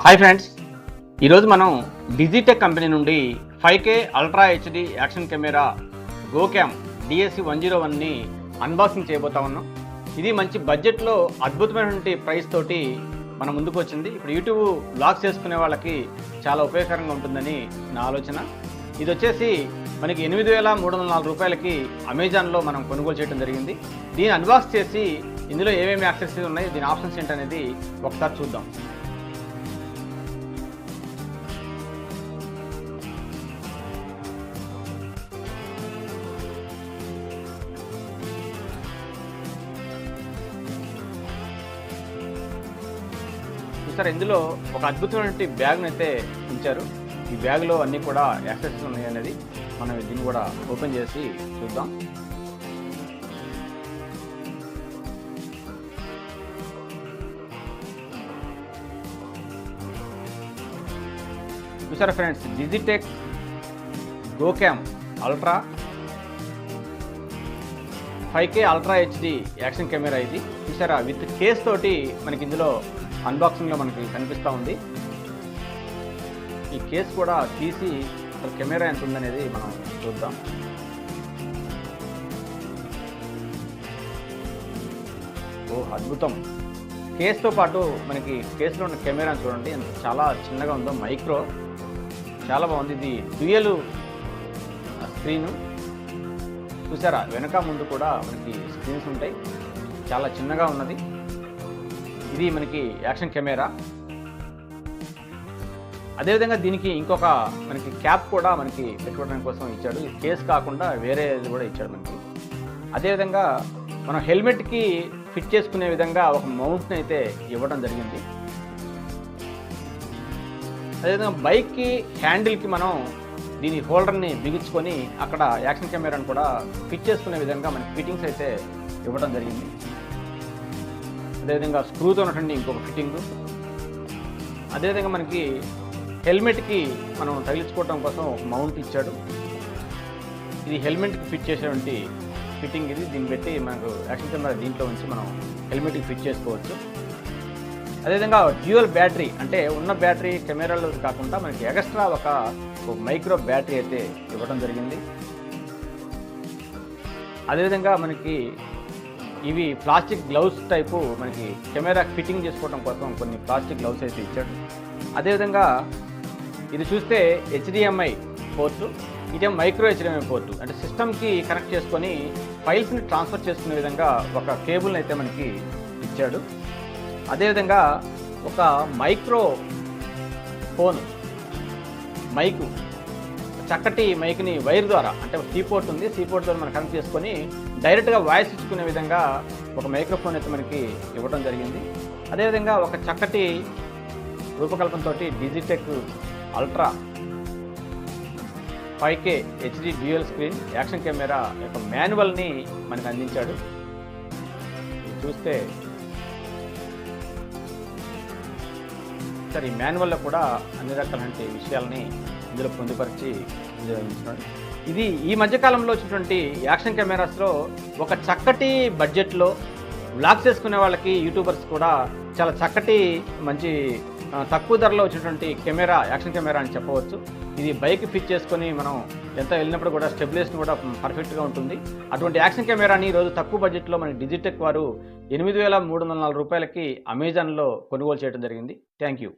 Hi friends ఈరోజు మనం Digitek company నుండి five K ultra HD action camera GoCam DSC one zero వన్ని unboxing చేయబోతా ఉన్నాం. ఇది మంచి బడ్జెట్లో అద్భుతమైనటువంటి ప్రైస్ తోటి మన ముందుకు వచ్చింది. ఇప్పుడు యూట్యూబ్ బ్లాగ్స్ చేసుకునే వాళ్ళకి చాలా ఉపయోగకరంగా ఉంటుందని నా ఆలోచన. ఇది వచ్చేసి మనకి ఎనిమిది వేల మూడు వందల నాలుగు రూపాయలకి అమెజాన్లో మనం కొనుగోలు చేయడం జరిగింది. దీన్ని అన్బాక్స్ చేసి ఇందులో ఏమేమి యాక్సెసరీస్ ఉన్నాయి దీని ఆప్షన్స్ ఏంటనేది ఒకసారి చూద్దాం. సార్ ఇందులో ఒక అద్భుతమైన బ్యాగ్ను అయితే ఉంచారు. ఈ బ్యాగ్లో అన్నీ కూడా యాక్సెస్ ఉన్నాయి అనేది మనం దీన్ని కూడా ఓపెన్ చేసి చూద్దాం. చూసారా friends Digitek GoCam ultra five K ultra HD action camera ఇది. చూసారా విత్ కేస్ తోటి మనకి ఇందులో అన్బాక్సింగ్లో మనకి కనిపిస్తూ ఉంది. ఈ కేస్ కూడా తీసి అసలు కెమెరా ఎంత ఉందనేది మనం చూద్దాం. ఓ అద్భుతం. కేస్తో పాటు మనకి కేసులో ఉన్న కెమెరా చూడండి ఎంత చాలా చిన్నగా ఉందో మైక్రో. చాలా బాగుంది. ఇది డ్యూయల్ స్క్రీను. చూసారా? వెనక ముందు కూడా మనకి స్క్రీన్స్ ఉంటాయి. చాలా చిన్నగా ఉన్నది. ఇది మనకి యాక్షన్ కెమెరా. అదేవిధంగా దీనికి ఇంకొక మనకి క్యాప్ కూడా మనకి పెట్టుకోవడం కోసం ఇచ్చాడు. ఇది కేస్ కాకుండా వేరేది కూడా ఇచ్చాడు మనకి. అదేవిధంగా మనం హెల్మెట్కి ఫిట్ చేసుకునే విధంగా ఒక మౌంట్ని అయితే ఇవ్వడం జరిగింది. అదేవిధంగా బైక్కి హ్యాండిల్కి మనం దీని హోల్డర్ని బిగించుకొని అక్కడ యాక్షన్ కెమెరాను కూడా ఫిట్ చేసుకునే విధంగా మనకి ఫిట్టింగ్స్ అయితే ఇవ్వడం జరిగింది. అదేవిధంగా స్క్రూతో ఉన్నటువంటి ఇంకొక ఫిట్టింగ్. అదేవిధంగా మనకి హెల్మెట్కి మనం తగిలించుకోవడం కోసం ఒక మౌంట్ ఇచ్చాడు. ఇది హెల్మెట్కి ఫిట్ చేసేటువంటి ఫిట్టింగ్ ఇది. దీన్ని పెట్టి మనకు యాక్షన్ కెమెరా దీంట్లో ఉంచి మనం హెల్మెట్కి ఫిట్ చేసుకోవచ్చు. అదేవిధంగా డ్యూయల్ బ్యాటరీ అంటే ఉన్న బ్యాటరీ కెమెరాలో కాకుండా మనకి ఎక్స్ట్రా ఒక ఒక మైక్రో బ్యాటరీ అయితే ఇవ్వడం జరిగింది. అదేవిధంగా మనకి ఇవి ప్లాస్టిక్ గ్లౌస్ టైపు మనకి కెమెరా ఫిట్టింగ్ చేసుకోవడం కోసం కొన్ని ప్లాస్టిక్ గ్లౌస్ అయితే ఇచ్చాడు. అదేవిధంగా ఇది చూస్తే హెచ్డిఎంఐ పోర్టు ఇదే మైక్రో హెచ్డిఎంఐ పోర్టు. అంటే సిస్టమ్కి కనెక్ట్ చేసుకొని ఫైల్స్ని ట్రాన్స్ఫర్ చేసుకునే విధంగా ఒక కేబుల్ని అయితే మనకి ఇచ్చాడు. అదేవిధంగా ఒక మైక్రో ఫోన్ మైకు చక్కటి మైక్ని వైర్ ద్వారా అంటే సీపోర్ట్ ఉంది సీపోర్ట్ ద్వారా మనం కనెక్ట్ చేసుకొని డైరెక్ట్గా వాయిస్ ఇచ్చుకునే విధంగా ఒక మైక్రోఫోన్ అయితే మనకి ఇవ్వడం జరిగింది. అదేవిధంగా ఒక చక్కటి రూపకల్పనతో Digitek ultra five K HD dual screen action camera యొక్క మాన్యువల్ని మనకు అందించాడు. చూస్తే సార్ ఈ మాన్యువల్లో కూడా అన్ని రకాలంటి విషయాలని ఇందులో పొందుపరిచి ఇందులో ఇది ఈ మధ్యకాలంలో వచ్చినటువంటి యాక్షన్ కెమెరాస్లో ఒక చక్కటి బడ్జెట్లో బ్లాక్ చేసుకునే వాళ్ళకి యూట్యూబర్స్ కూడా చాలా చక్కటి మంచి తక్కువ ధరలో వచ్చినటువంటి కెమెరా యాక్షన్ కెమెరా అని చెప్పవచ్చు. ఇది బైక్ ఫిట్ చేసుకొని మనం ఎంత వెళ్ళినప్పుడు కూడా స్టెబిలైజేషన్ కూడా పర్ఫెక్ట్గా ఉంటుంది. అటువంటి యాక్షన్ కెమెరాని ఈరోజు తక్కువ బడ్జెట్లో మన డిజిటెక్ వారు ఎనిమిది వేల మూడు వందల నాలుగు రూపాయలకి అమెజాన్లో కొనుగోలు చేయడం జరిగింది. Thank you.